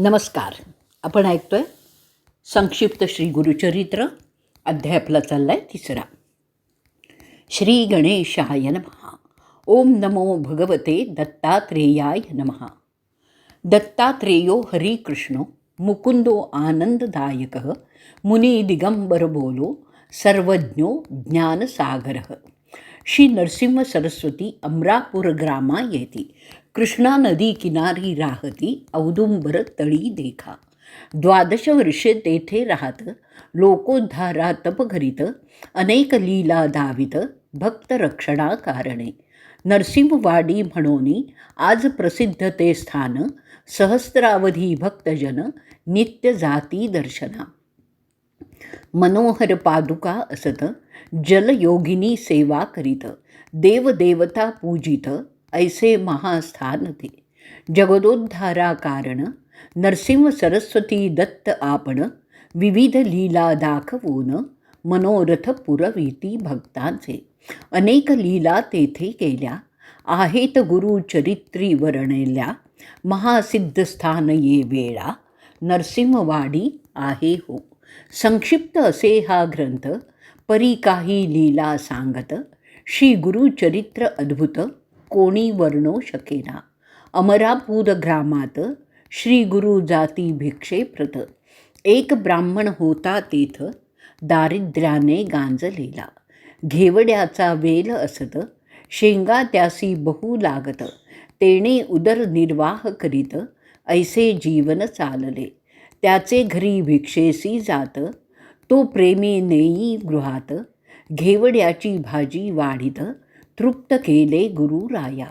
नमस्कार. आपण ऐकतोय संक्षिप्त श्री गुरुचरित्र अध्याय आपला चालला आहे तिसरा. श्री गणेशाय नमः. ओम नमो भगवते दत्तात्रेयाय नमः. दत्तात्रेयो हरिकृष्णो मुकुंदो आनंददायक मुनी दिगंबर बोलो सर्वज्ञो ज्ञानसागरः. श्री नरसिंह सरस्वती अमरापूर ग्रामा येती. कृष्णा नदी किनारी राहती औदुंबर तळी देखा. द्वादश वर्षे तेथे राहत लोकोद्धारा तप अनेक लीला दावित भक्त रक्षणा कारणे. नरसिंहवाडी म्हणोनी आज प्रसिद्ध ते स्थान सहस्रावधी भक्तजन नित्य जाती दर्शना. मनोहर पादुका असत जलयोगिनी सेवा करीत देवदेवता पूजित ऐसे महास्थान ते. जगदोद्धारा कारण नरसिंह सरस्वती दत्त आपण विविध लीला दाखवून मनोरथ पुरविती भक्तांचे. अनेक लीला तेथे केल्या आहेत गुरुचरित्री वर्णल्या महासिद्ध स्थान ये वेळा नरसिंहवाडी आहे हो. संक्षिप्त असे हा ग्रंथ परी काही लीला सांगत श्री गुरुचरित्र अद्भुत कोणी वर्णो शकेना. अमरापूर ग्रामात श्री गुरु जाती भिक्षे प्रत. एक ब्राह्मण होता तेथ दारिद्र्याने गांजलेला. घेवड्याचा वेल असत शेंगा त्यासी बहु लागत. तेणे उदरनिर्वाह करीत ऐसे जीवन चालले. त्याचे घरी भिक्षेसी जात तो प्रेमी नेई गृहात घेवड्याची भाजी वाढीत तृप्त केले गुरु राया.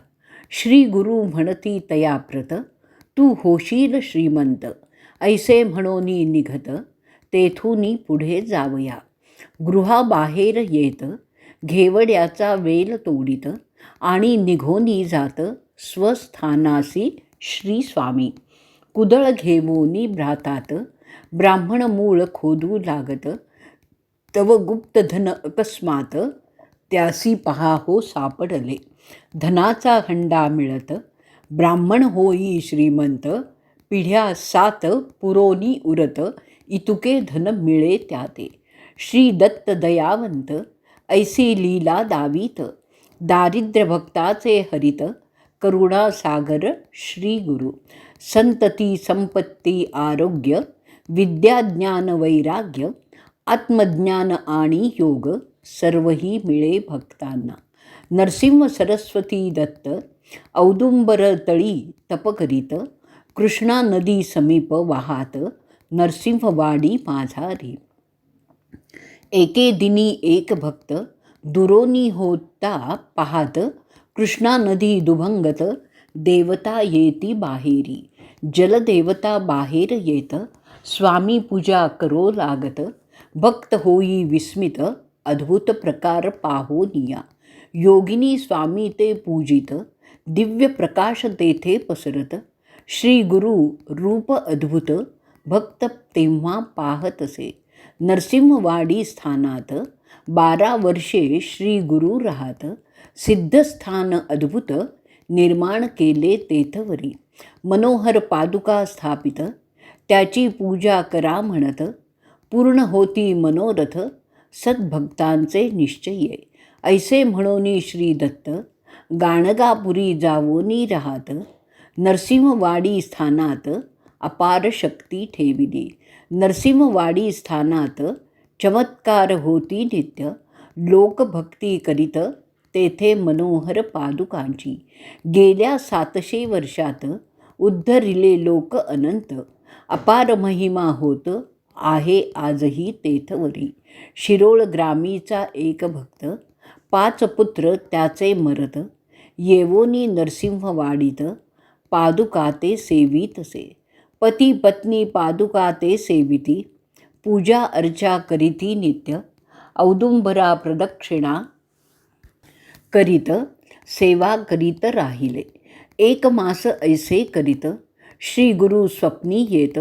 श्री गुरु म्हणती तयाप्रत तू होशील श्रीमंत ऐसे म्हणोनी निघत तेथूनी पुढे जावया. गृहाबाहेर येत घेवड्याचा वेल तोडीत आणि निघोनी जात स्वस्थानासी श्री स्वामी. कुदळ घेऊनी भ्रातात ब्राह्मण मूळ खोदू लागत तव गुप्त धन अकस्मात त्यासी पहा हो सापडले. धनाचा हंडा मिळत ब्राह्मण होई श्रीमंत पिढ्या सात पुरोनी उरत इतुके धन मिळे त्याते. श्री दत्त दयावंत ऐसी लीला दावीत दारिद्र्य भक्ताचे हरित करुणासागर श्री गुरु. संतती संपत्ती आरोग्य विद्याज्ञान वैराग्य आत्मज्ञान आणि योग सर्वही मिळे भक्तांना. नरसिंह सरस्वती दत्त औदुंबर तळी तप करीत कृष्णा नदी समीप वाहात नरसिंहवाडी माझारी एके दिनी एक भक्त दुरोनी होता पाहात कृष्णा नदी दुभंगत देवता येती बाहेरी. जलदेवता बाहेर येत स्वामी पूजा करो लागत भक्त होई विस्मित अद्भुत प्रकार पाहो निया. योगिनी स्वामी ते पूजित दिव्य प्रकाश तेथे पसरत. श्री गुरु रूप अद्भुत भक्त तेव्हा पाहत असे नरसिंहवाडी स्थानात बारा वर्षे श्री गुरु राहत. सिद्धस्थान अद्भुत निर्माण केले तेथवरी. मनोहर पादुका स्थापित त्याची पूजा करा म्हणत पूर्ण होती मनोरथ सद्भक्तांचे निश्चये. ऐसे म्हणोनी श्री दत्त गाणगापुरी जावोनी राहत नरसिंहवाडी स्थानात अपार शक्ती ठेविली. नरसिंहवाडी स्थानात चमत्कार होती नित्य लोकभक्ती करीत तेथे मनोहर पादुकांची. गेल्या सातशे वर्षात उद्धरिले लोक अनंत. अपार महिमा होत आहे आजही तेथवरी. शिरोळ ग्रामीचा एक भक्त. पाच पुत्र त्याचे मरत. येवोनी नरसिंहवाडीत पादुका ते सेवितसे. पती पत्नी पादुका ते सेविती. पूजा अर्चा करीती नित्य. औदुंबरा प्रदक्षिणा करीत सेवा करीत राहिले. एक मास ऐसे करीत श्री गुरु स्वप्नी येत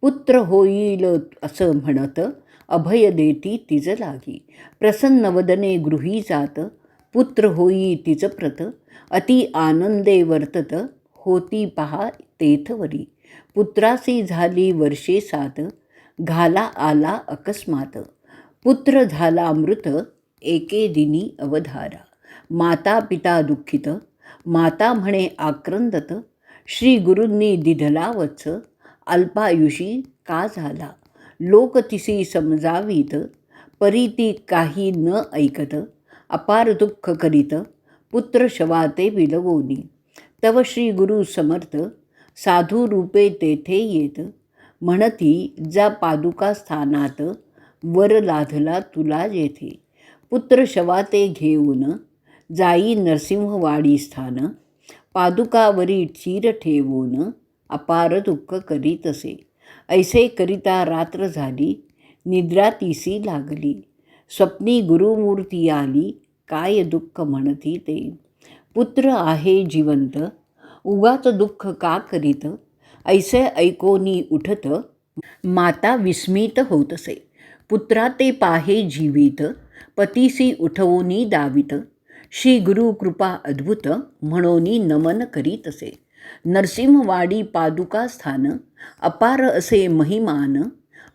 पुत्र होईल असं म्हणत अभय देती तिज लागी. प्रसन्नवदने गृही जात पुत्र होई तिज प्रत अति आनंदे वर्तत होती पहा तेथवरी पुत्रासी झाली वर्षे सात घाला आला अकस्मात. पुत्र झाला मृत एके दिनी अवधारा. माता पिता दुःखित माता म्हणे आक्रंदत श्री गुरूंनी दिधला वत्स अल्पायुषी का झाला? लोक तिसी समजावीत परी ती काही न ऐकत अपार दुःख करीत पुत्र शवाते विलवोनी तव श्री गुरु समर्थ साधू रूपे तेथे येत म्हणती जा पादुका स्थानात वर लाधला तुला जेथे. पुत्र शवाते घेऊन जाई नरसिंहवाडी स्थान पादुकावरी चीर ठेवून अपार दुःख करीत असे. ऐसे करिता रात्र झाली निद्रा तिसी लागली. स्वप्नी गुरुमूर्ती आली काय दुःख म्हणती ते. पुत्र आहे जिवंत उगाच दुःख का करीत? ऐसे ऐकोनी उठत माता विस्मित होत असे. पुत्रा ते पाहे जीवित पतीसी उठवूनी दावित. श्री गुरु कृपा अद्भुत म्हणोनी नमन करीत असे. नरसिंहवाडी पादुका स्थान अपार असे महिमान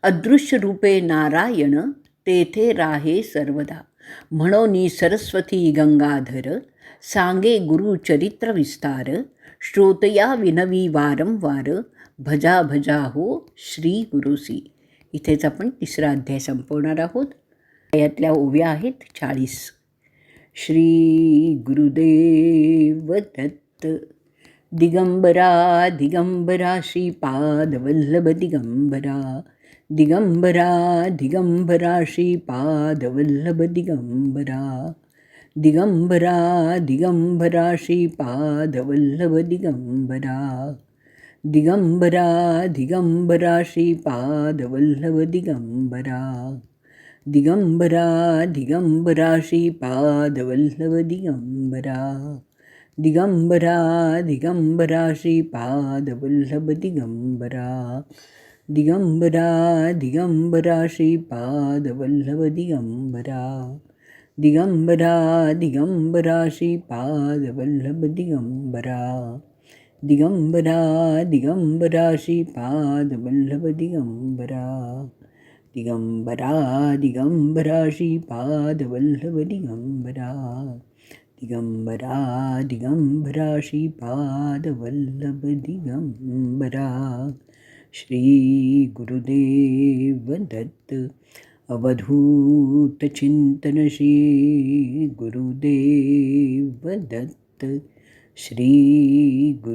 अदृश्य रूपे नारायण तेथे राहे सर्वदा. म्हणोनी सरस्वती गंगाधर सांगे गुरुचरित्र विस्तार श्रोतया विनवी वारंवार भजा भजा हो श्री गुरुसी इथेच आपण तिसरा अध्याय संपवणार आहोत. यातल्या ओव्या आहेत चाळीस श्रीगुरुदेवदत्त दिगम्बरा दिगम्बरा श्रीपादवल्लभदिगम्बरा दिगम्बरा दिगम्बरा श्रीपादवल्लभदिगम्बरा दिगम्बरा दिगम्बरा श्रीपादवल्लभदिगम्बरा दिगम्बरा दिगम्बरा श्रीपादवल्लभदिगम्बरा दिगंबरा दिगंबरा दिगंबरा श्रीपादवल्लभ दिगंबरा। दिगंबरा दिगंबरा श्रीपादवल्लभ दिगंबरा। दिगंबरा दिगंबरा श्रीपादवल्लभ दिगंबरा। दिगंबरा दिगंबरा श्रीपादवल्लभ दिगंबरा। दिगंबरा दिगंबरा श्रीपादवल्लभ दिगंबरा। दिगंबरा दिगंबरा श्रीपादवल्लभ दिगंबरा दिगंबरा दिगंबरा श्रीपादवल्लभ दिगंबरा श्रीगुरुदेवदत्त अवधूतचिन्तन श्रीगुरुदेवदत्त श्रीगुरुदेवदत्त